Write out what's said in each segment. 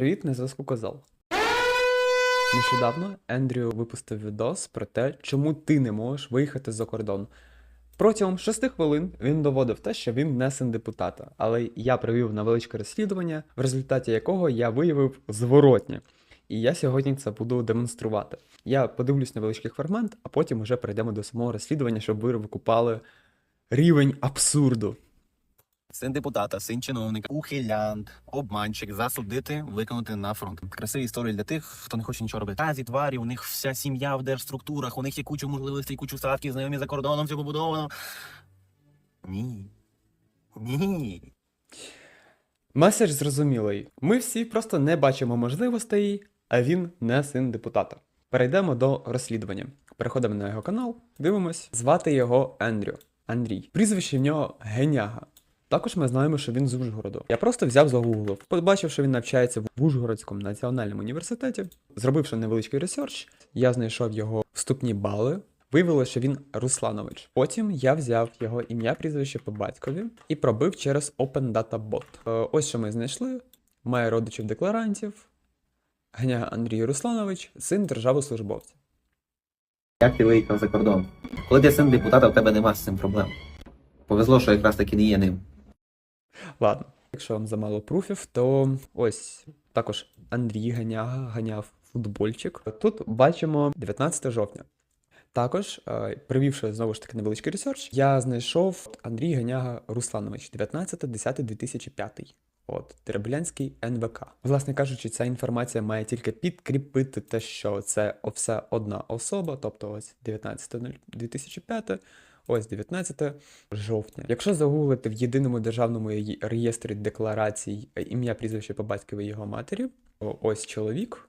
Привіт, на зв'язку Козал. Нещодавно Ендрю випустив відос про те, чому ти не можеш виїхати за кордон. Протягом 6 хвилин він доводив те, що він не син депутата, але я провів невеличке розслідування, в результаті якого я виявив зворотнє. І я сьогодні це буду демонструвати. Я подивлюсь невеличкий фрагмент, а потім вже перейдемо до самого розслідування, щоб ви викупали рівень абсурду. Син депутата, син чиновника, ухилянт, обманщик, засудити, виконати на фронт. Красиві історії для тих, хто не хоче нічого робити. Тазі тварі, у них вся сім'я в держструктурах, у них є куча можливостей, кучу статків, знайомі за кордоном, все побудовано. Ні. Ні. Меседж зрозумілий. Ми всі просто не бачимо можливостей, а він не син депутата. Перейдемо до розслідування. Переходимо на його канал, дивимось. Звати його Ендрю. Андрій. Прізвище в нього Геняга. Також ми знаємо, що він з Ужгороду. Я просто взяв загуглив, побачив, що він навчається в Ужгородському національному університеті. Зробивши невеличкий ресерч, я знайшов його вступні бали. Виявилося, що він Русланович. Потім я взяв його ім'я, прізвище по батькові і пробив через Open Data Bot. Е, Ось що ми знайшли. Має родичів декларантів. Гняга Андрій Русланович, син державослужбовця. Як ти виїхав за кордон? Коли ти син депутата, в тебе нема з цим проблем. Повезло, що якраз таки не є ним. Ладно, якщо вам замало пруфів, то ось також Андрій Ганяга ганяв футбольчик. Тут бачимо 19 жовтня. Також, е, провівши знову ж таки невеличкий ресерч, я знайшов Андрій Ганяга Русланович 19.10.2005. От, Теребулянський НВК. Власне кажучи, ця інформація має тільки підкріпити те, що це все одна особа, тобто ось 19.2005, ось 19 жовтня. Якщо загуглити в єдиному державному реєстрі декларацій е, ім'я, прізвище по батькові його матері, ось чоловік,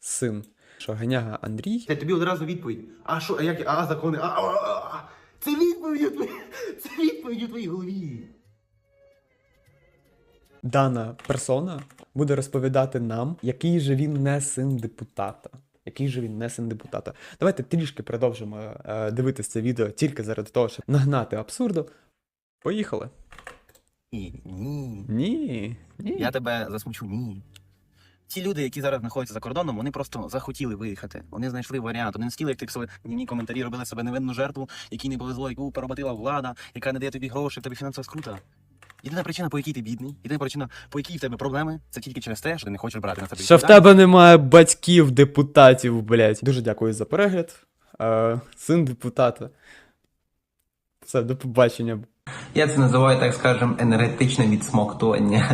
син, що Ганяга Андрій, Це тобі одразу відповідь. А що, а як, а закони, а, а, а, а. Це відповідь у твоїй, це відповідь у твоїй голові. дана персона буде розповідати нам, який же він не син депутата. Який же він не син депутата. Давайте трішки продовжимо е, дивитися це відео тільки заради того, щоб нагнати абсурду. Поїхали. Ні, ні. Ні. Ні. Я тебе засмучу, ні. Ті люди, які зараз знаходяться за кордоном, вони просто захотіли виїхати. Вони знайшли варіант. Вони не хотіли, як ти днівні коментарі, робили себе невинну жертву, якій не повезло, яку поработила влада, яка не дає тобі гроші, в тебе фінансова скрута. Єдина причина, по якій ти бідний, єдина причина, по якій в тебе проблеми, це тільки через те, що ти не хочеш брати на себе. Що в тебе немає батьків, депутатів, блядь. Дуже дякую за перегляд. Е, син депутата. Все, до побачення. Я це називаю, так скажем, енергетичне відсмоктування.